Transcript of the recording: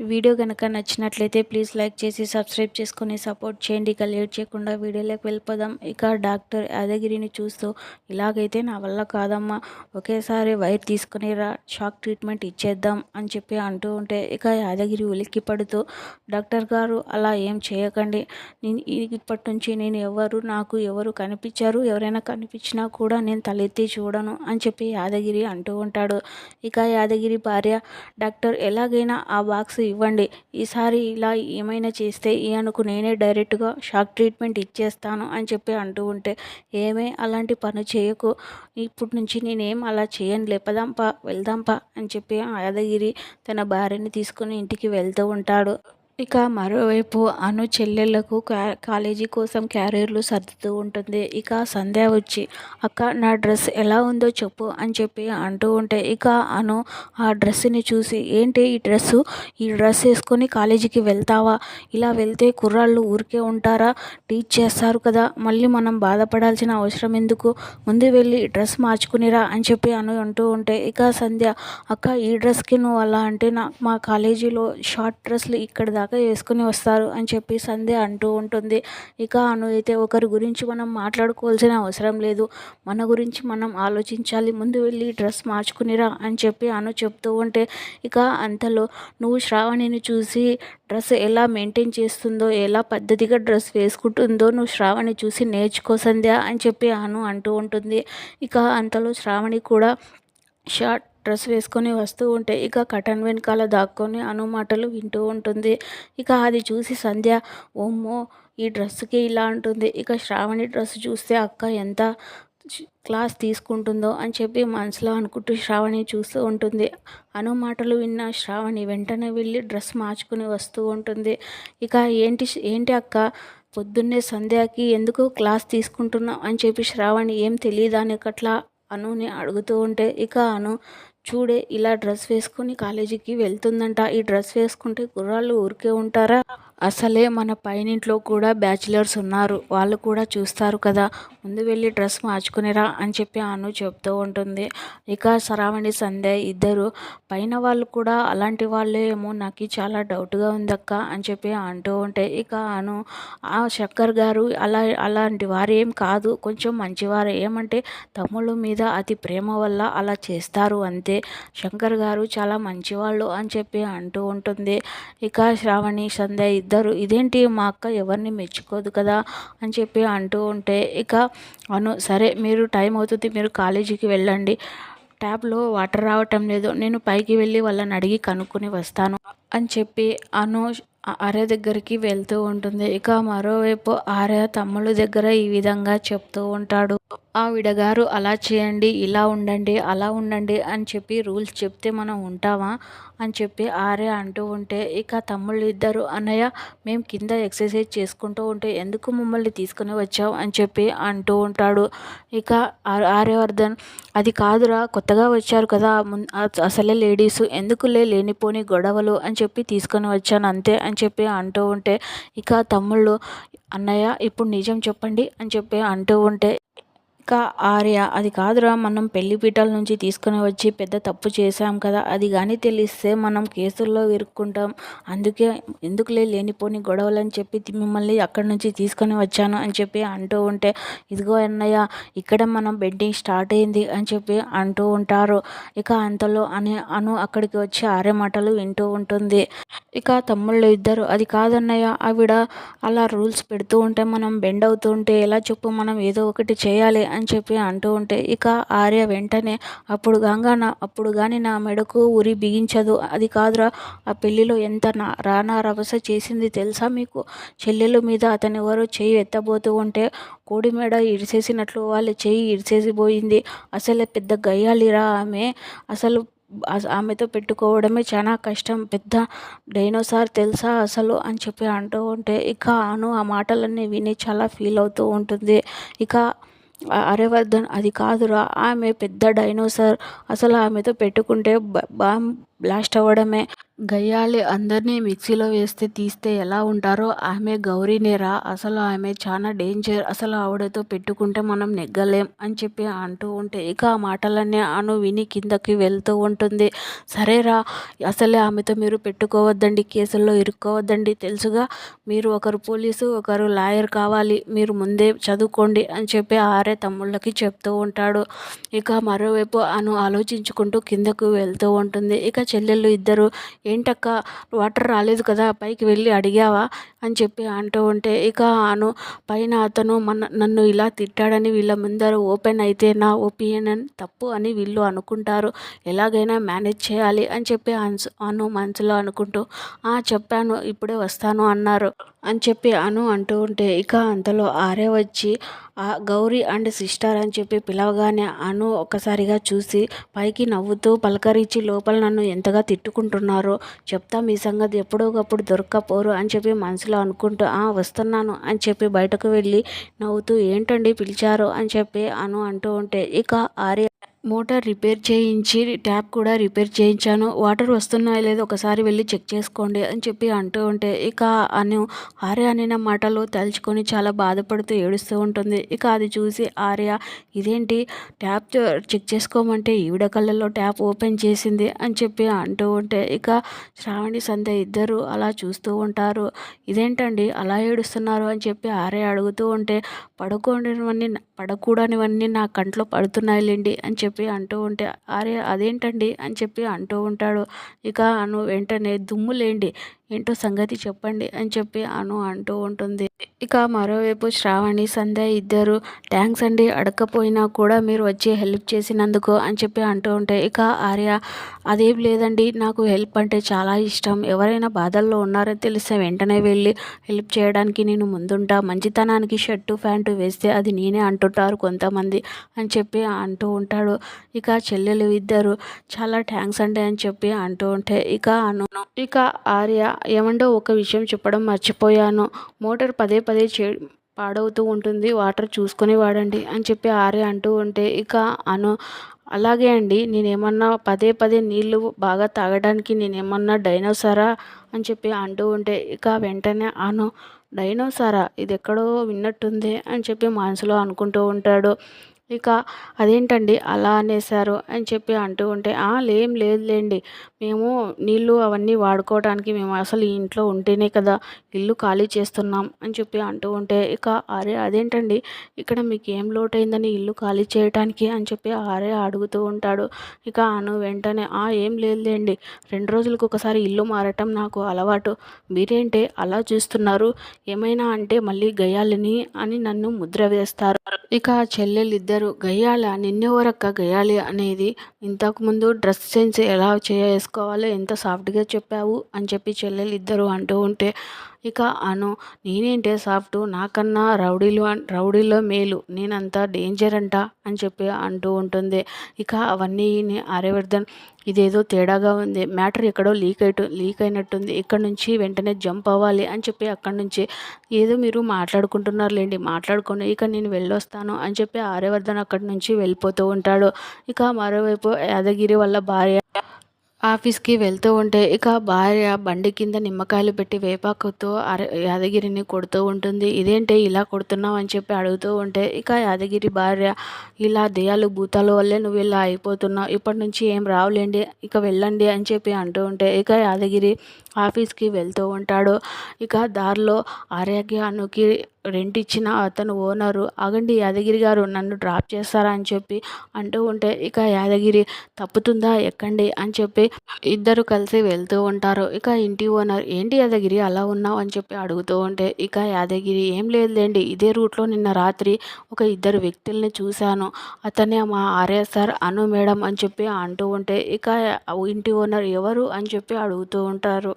Video కనుక నచ్చినట్లయితే please like చేసి సబ్స్క్రైబ్ చేసుకొని సపోర్ట్ చేయండి. ఇక లేట్ చేయకుండా వీడియోలోకి వెళ్ళిపోదాం. ఇక డాక్టర్ యాదగిరిని చూస్తూ ఇలాగైతే నా వల్ల కాదమ్మా ఒకేసారి వైర్ తీసుకుని రా షాక్ ట్రీట్మెంట్ ఇచ్చేద్దాం అని చెప్పి అంటూ ఉంటే ఇక యాదగిరి ఉలిక్కి పడుతూ డాక్టర్ గారు అలా ఏం చేయకండి. నేను ఇప్పటి నుంచి నేను ఎవరు నాకు ఎవరు కనిపించారు ఎవరైనా కనిపించినా కూడా నేను తలెత్తి చూడను అని చెప్పి యాదగిరి అంటూ ఉంటాడు. ఇక యాదగిరి భార్య డాక్టర్ ఎలాగైనా ఆ బాక్స్ ఇవ్వండి. ఈసారి ఇలా ఏమైనా చేస్తే ఈయనకు నేనే డైరెక్ట్గా షాక్ ట్రీట్మెంట్ ఇచ్చేస్తాను అని చెప్పి అంటూ ఉంటే ఏమే అలాంటి పని చేయకు. ఇప్పటి నుంచి నేనేం అలా చేయను. లేపదాంపా వెళ్దాంపా అని చెప్పి యాదగిరి తన భార్యని తీసుకుని ఇంటికి వెళ్తూ ఉంటాడు. ఇక మరోవైపు అను చెల్లెళ్ళకు కాలేజీ కోసం క్యారియర్లు సర్దుతూ ఉంటుంది. ఇక సంధ్య వచ్చి అక్క నా డ్రెస్ ఎలా ఉందో చెప్పు అని చెప్పి అంటూ ఉంటే ఇక అను ఆ డ్రెస్ని చూసి ఏంటి ఈ డ్రెస్సు? ఈ డ్రెస్ వేసుకొని కాలేజీకి వెళ్తావా? ఇలా వెళ్తే కుర్రాళ్ళు ఊరికే ఉంటారా? టీచ్ చేస్తారు కదా మళ్ళీ మనం బాధపడాల్సిన అవసరం ఎందుకు? ముందు వెళ్ళి డ్రెస్ మార్చుకునిరా అని చెప్పి అను అంటూ ఉంటే ఇక సంధ్య అక్క ఈ డ్రెస్కి నువ్వు అలా అంటే నా మా కాలేజీలో షార్ట్ డ్రెస్లు ఇక్కడ దాకా వేసుకుని వస్తారు అని చెప్పి సంధ్య అంటూ ఉంటుంది. ఇక అను అయితే ఒకరి గురించి మనం మాట్లాడుకోవాల్సిన అవసరం లేదు. మన గురించి మనం ఆలోచించాలి. ముందు వెళ్ళి డ్రెస్ మార్చుకునిరా అని చెప్పి అను చెప్తూ ఉంటే ఇక అంతలో నువ్వు శ్రావణిని చూసి డ్రెస్ ఎలా మెయింటైన్ చేస్తుందో ఎలా పద్ధతిగా డ్రెస్ వేసుకుంటుందో నువ్వు శ్రావణి చూసి నేర్చుకో సంధ్య అని చెప్పి అను అంటూ ఉంటుంది. ఇక అంతలో శ్రావణి కూడా షార్ట్ డ్రెస్ వేసుకొని వస్తూ ఉంటే ఇక కటన్ వెనకాల దాక్కొని అను మాటలు వింటూ ఉంటుంది. ఇక అది చూసి సంధ్య ఓమ్మో ఈ డ్రెస్కి ఇలా ఉంటుంది ఇక శ్రావణి డ్రెస్ చూస్తే అక్క ఎంత క్లాస్ తీసుకుంటుందో అని చెప్పి మనసులో అనుకుంటూ శ్రావణి చూస్తూ ఉంటుంది. అను మాటలు విన్న శ్రావణి వెంటనే వెళ్ళి డ్రెస్ మార్చుకుని వస్తూ ఉంటుంది. ఇక ఏంటి ఏంటి అక్క? పొద్దున్నే సంధ్యాకి ఎందుకు క్లాస్ తీసుకుంటున్నావు? అని చెప్పి శ్రావణి ఏం తెలియదానికట్లా అనుని అడుగుతూ ఉంటే ఇక అను చూడే ఇలా డ్రెస్ వేసుకొని కాలేజీకి వెళ్తుందంట. ఈ డ్రెస్ వేసుకుంటే కుర్రాళ్ళు ఊరికే ఉంటారా? అసలే మన పైనింట్లో కూడా బ్యాచిలర్స్ ఉన్నారు. వాళ్ళు కూడా చూస్తారు కదా. ముందు వెళ్ళి డ్రెస్ మార్చుకునేరా అని చెప్పి అను చెప్తూ ఉంటుంది. ఇక శ్రావణి సంధ్య ఇద్దరు. పైన వాళ్ళు కూడా అలాంటి వాళ్ళే ఏమో నాకు చాలా డౌట్గా ఉందక్క అని చెప్పి అంటూ ఉంటే ఇక అను ఆ శక్కర్ గారు అలా అలాంటి వారు ఏం కాదు. కొంచెం మంచివారు. ఏమంటే తమ్ముళ్ళ మీద అతి ప్రేమ వల్ల అలా చేస్తారు అంతే. శంకర్ గారు చాలా మంచివాళ్ళు అని చెప్పి అంటూ ఉంటుంది. ఇక శ్రావణి సంధ్య ఇద్దరు ఇదేంటి మా అక్క ఎవరిని మెచ్చుకోదు కదా అని చెప్పి అంటూ ఉంటే ఇక అను సరే మీరు టైం అవుతుంది మీరు కాలేజీకి వెళ్ళండి. ట్యాప్లో వాటర్ రావటం లేదు. నేను పైకి వెళ్ళి వాళ్ళని అడిగి కనుక్కొని వస్తాను అని చెప్పి అను ఆర్య దగ్గరికి వెళ్తూ ఉంటుంది. ఇక మరోవైపు ఆర్య తమ్ముడు దగ్గర ఈ విధంగా చెప్తూ ఉంటాడు. ఆవిడ గారు అలా చేయండి ఇలా ఉండండి అలా ఉండండి అని చెప్పి రూల్స్ చెప్తే మనం ఉంటామా అని చెప్పి ఆరే అంటూ ఉంటే ఇక తమ్ముళ్ళు ఇద్దరు అన్నయ్య మేము కింద ఎక్సర్సైజ్ చేసుకుంటూ ఉంటే ఎందుకు మమ్మల్ని తీసుకుని వచ్చాం అని చెప్పి అంటూ ఉంటాడు. ఇక ఆర్యవర్ధన్ అది కాదురా కొత్తగా వచ్చారు కదా అసలే లేడీస్ ఎందుకులే లేనిపోని గొడవలు? అని చెప్పి తీసుకొని వచ్చాను అంతే అని చెప్పి అంటూ ఉంటే ఇక తమ్ముళ్ళు అన్నయ్య ఇప్పుడు నిజం చెప్పండి అని చెప్పి అంటూ ఉంటే ఇంకా ఆర్య అది కాదురా మనం పెళ్ళి పీటల నుంచి తీసుకుని వచ్చి పెద్ద తప్పు చేశాం కదా అది కానీ తెలిస్తే మనం కేసుల్లో ఇరుక్కుంటాం. అందుకే ఎందుకులే లేనిపోని గొడవలు అని చెప్పి మిమ్మల్ని అక్కడి నుంచి తీసుకొని వచ్చాను అని చెప్పి అంటూ ఉంటే ఇదిగో అన్నయ్య ఇక్కడ మనం బెడ్డింగ్ స్టార్ట్ అయింది అని చెప్పి అంటూ ఉంటారు. ఇక అంతలో అని అను అక్కడికి వచ్చి ఆర్య మాటలు వింటూ ఉంటుంది. ఇక తమ్ముళ్ళు ఇద్దరు అది కాదన్నయ్య ఆవిడ అలా రూల్స్ పెడుతూ ఉంటే మనం బెండ్ అవుతూ ఉంటే ఎలా చెప్పు మనం ఏదో ఒకటి చేయాలి అని చెప్పి అంటూ ఉంటే ఇక ఆర్య వెంటనే అప్పుడు గంగా నా అప్పుడు కానీ నా మెడకు ఉరి బిగించదు. అది కాదురా ఆ పెళ్ళిలో ఎంత నా రానా రవస చేసింది తెలుసా మీకు? చెల్లెల మీద అతని ఎవరో చేయి ఎత్తబోతూ ఉంటే కోడి మెడ ఇరిసేసినట్లు వాళ్ళ చేయి ఇరిసేసిపోయింది. అసలు పెద్ద గయ్యాలిరా ఆమె. అసలు ఆమెతో పెట్టుకోవడమే చాలా కష్టం. పెద్ద డైనోసార్ తెలుసా అసలు? అని చెప్పి అంటూ ఉంటే ఇక అను ఆ మాటలన్నీ విని చాలా ఫీల్ అవుతూ ఉంటుంది. ఇక అరేవర్ధన్ అది కాదురా ఆమె పెద్ద డైనోసార్. అసలు ఆమెతో పెట్టుకుంటే బాంబ్ బ్లాస్ట్ అవ్వడమే. గయ్యాళి అందరినీ మిక్సీలో వేస్తే తీస్తే ఎలా ఉంటారో ఆమె గౌరీనేరా. అసలు ఆమె చాలా డేంజర్. అసలు ఆవిడతో పెట్టుకుంటే మనం నెగ్గలేం అని చెప్పి అంటూ ఉంటే ఇక ఆ మాటలన్నీ అను విని కిందకి వెళ్తూ ఉంటుంది. సరేరా అసలే ఆమెతో మీరు పెట్టుకోవద్దండి కేసుల్లో ఇరుక్కోవద్దండి. తెలుసుగా మీరు ఒకరు పోలీసు ఒకరు లాయర్ కావాలి. మీరు ముందే చదువుకోండి అని చెప్పి ఆరే తమ్ముళ్ళకి చెప్తూ ఉంటాడు. ఇక మరోవైపు అను ఆలోచించుకుంటూ కిందకు వెళ్తూ ఉంటుంది. ఇక చెల్లెళ్ళు ఇద్దరు ఏంటక్క వాటర్ రాలేదు కదా పైకి వెళ్ళి అడిగావా? అని చెప్పి అంటూ ఉంటే ఇక అను పైన అతను మన నన్ను ఇలా తిట్టాడని వీళ్ళ ముందర ఓపెన్ అయితే నా ఒపీనియన్ తప్పు అని వీళ్ళు అనుకుంటారు. ఎలాగైనా మేనేజ్ చేయాలి అని చెప్పి అన్స్ అను మనసులో అనుకుంటూ చెప్పాను ఇప్పుడే వస్తాను అన్నారు. అని చెప్పి అను అంటూ ఉంటే ఇక అంతలో ఆరే వచ్చి గౌరీ అండ్ సిస్టర్ అని చెప్పి పిలవగానే అను ఒక్కసారిగా చూసి పైకి నవ్వుతూ పలకరించి లోపల నన్ను ఎంతగా తిట్టుకుంటున్నారో చెప్తా మీ సంగతి ఎప్పుడోకప్పుడు దొరక్కపోరు అని చెప్పి మనసులో అనుకుంటూ ఆ వస్తున్నాను అని చెప్పి బయటకు వెళ్ళి నవ్వుతూ ఏంటండి పిలిచారు? అని చెప్పి అను అంటూ ఉంటే ఇక ఆర్య మోటార్ రిపేర్ చేయించి ట్యాప్ కూడా రిపేర్ చేయించాను. వాటర్ వస్తున్నాయో లేదో ఒకసారి వెళ్ళి చెక్ చేసుకోండి అని చెప్పి అంటూ ఉంటే ఇక అను ఆర్య అనిన మాటలు తలుచుకొని చాలా బాధపడుతూ ఏడుస్తూ ఉంటుంది. ఇక అది చూసి ఆర్య ఇదేంటి? ట్యాప్ చెక్ చేసుకోమంటే ఈవిడ కళ్ళల్లో ట్యాప్ ఓపెన్ చేసింది అని చెప్పి అంటూ ఉంటే ఇక శ్రావణి సంధ్య ఇద్దరు అలా చూస్తూ ఉంటారు. ఇదేంటండి? అలా ఏడుస్తున్నారు అని చెప్పి ఆర్య అడుగుతూ ఉంటే పడుకోనివన్నీ పడకూడనివన్నీ నా కంట్లో పడుతున్నాయిలేండి అని చెప్పి చెప్పి అంటూ ఉంటే అరే అదేంటండి? అని చెప్పి అంటూ ఉంటాడు. ఇక అను వెంటనే దుమ్ములేండి ఏంటో సంగతి చెప్పండి అని చెప్పి అను అంటూ ఉంటుంది. ఇక మరోవైపు శ్రావణి సంధ్య ఇద్దరు థ్యాంక్స్ అండి అడగకపోయినా కూడా మీరు వచ్చి హెల్ప్ చేసినందుకు అని చెప్పి అంటూ ఉంటే ఇక ఆర్య అదేం లేదండి నాకు హెల్ప్ అంటే చాలా ఇష్టం. ఎవరైనా బాధల్లో ఉన్నారో తెలిస్తే వెంటనే వెళ్ళి హెల్ప్ చేయడానికి నేను ముందుంటా. మంచితనానికి షర్టు ప్యాంటు వేస్తే అది నేనే అంటుంటారు కొంతమంది అని చెప్పి అంటూ ఉంటాడు. ఇక చెల్లెలు ఇద్దరు చాలా థ్యాంక్స్ అండి అని చెప్పి అంటూ ఉంటే ఇక అను ఇక ఆర్య ఏమండో ఒక విషయం చెప్పడం మర్చిపోయాను. మోటార్ పదే పదే చే పాడవుతూ ఉంటుంది. వాటర్ చూసుకొని వాడండి అని చెప్పి ఆర్య అంటూ ఉంటే ఇక అను అలాగే అండి. నేనేమన్నా పదే పదే నీళ్ళు బాగా తాగడానికి నేనేమన్నా డైనోసారా అని చెప్పి అంటూ ఉంటే ఇక వెంటనే అను డైనోసారా? ఇది ఎక్కడో విన్నట్టుంది అని చెప్పి మనసులో అనుకుంటూ ఉంటాడు. ఇక అదేంటండి అలా అనేసారు అని చెప్పి అంటూ ఉంటే లేం లేదులేండి. మేము నీళ్ళు అవన్నీ వాడుకోవడానికి మేము అసలు ఈ ఇంట్లో ఉంటేనే కదా ఇల్లు ఖాళీ చేస్తున్నాం అని చెప్పి అంటూ ఉంటే ఇక అరే అదేంటండి? ఇక్కడ మీకు ఏం లోటైందని ఇల్లు ఖాళీ చేయడానికి అని చెప్పి ఆరే అడుగుతూ ఉంటాడు. ఇక అను వెంటనే ఆ ఏం లేదులేండి. రెండు రోజులకు ఒకసారి ఇల్లు మారటం నాకు అలవాటు. మీరేంటే అలా చూస్తున్నారు? ఏమైనా అంటే మళ్ళీ గయాలని అని నన్ను ముద్ర వేస్తారు. ఇక చెల్లెలిద్దరు ఇద్దరు గయ్యాల? నిన్నెవరక్క గయ్యాలి అనేది ఇంతకుముందు డ్రెస్ సెన్స్ ఎలా చేసుకోవాలో ఎంత సాఫ్ట్గా చెప్పావు అని చెప్పి చెల్లెలు ఇద్దరు అంటూ ఉంటే ఇక అను నేనేంటే సాఫ్ట్? నాకన్నా రౌడీలు రౌడీలో మేలు. నేనంత డేంజర్ అంట అని చెప్పి అంటూ ఉంటుంది. ఇక అవన్నీ ఆర్యవర్ధన్ ఇదేదో తేడాగా ఉంది. మ్యాటర్ ఎక్కడో లీక్ అయిటు లీక్ అయినట్టుంది. ఇక్కడ నుంచి వెంటనే జంప్ అవ్వాలి అని చెప్పి అక్కడి నుంచి ఏదో మీరు మాట్లాడుకుంటున్నారులేండి. మాట్లాడుకోండి. ఇక నేను వెళ్ళొస్తాను అని చెప్పి ఆర్యవర్ధన్ అక్కడి నుంచి వెళ్ళిపోతూ ఉంటాడు. ఇక మరోవైపు యాదగిరి వాళ్ళ భార్య ఆఫీస్కి వెళ్తూ ఉంటే ఇక భార్య బండి కింద నిమ్మకాయలు పెట్టి వేపాకుతో అర యాదగిరిని కొడుతూ ఉంటుంది. ఇదేంటి ఇలా కొడుతున్నావు? అని చెప్పి అడుగుతూ ఉంటే ఇక యాదగిరి భార్య ఇలా దెయ్యాలు భూతాల వల్లే నువ్వు ఇలా అయిపోతున్నావు. ఇప్పటి నుంచి ఏం రావులేండి? ఇక వెళ్ళండి అని చెప్పి అంటూ ఉంటే ఇక యాదగిరి ఆఫీస్కి వెళ్తూ ఉంటాడు. ఇక దారిలో ఆరోగ్యానికి రెంట్ ఇచ్చిన అతను ఓనరు ఆగండి యాదగిరి గారు నన్ను డ్రాప్ చేస్తారా? అని చెప్పి అంటూ ఉంటే ఇక యాదగిరి తప్పుతుందా? ఎక్కండి అని చెప్పి ఇద్దరు కలిసి వెళ్తూ ఉంటారు. ఇక ఇంటి ఓనర్ ఏంటి యాదగిరి అలా ఉన్నావు? అని చెప్పి అడుగుతూ ఉంటే ఇక యాదగిరి ఏం లేదులేండి ఇదే రూట్లో నిన్న రాత్రి ఒక ఇద్దరు వ్యక్తుల్ని చూశాను. అతనే మా ఆర్య సార్ అను మేడం అని చెప్పి అంటూ ఉంటే ఇక ఇంటి ఓనర్ ఎవరు? అని చెప్పి అడుగుతూ ఉంటారు.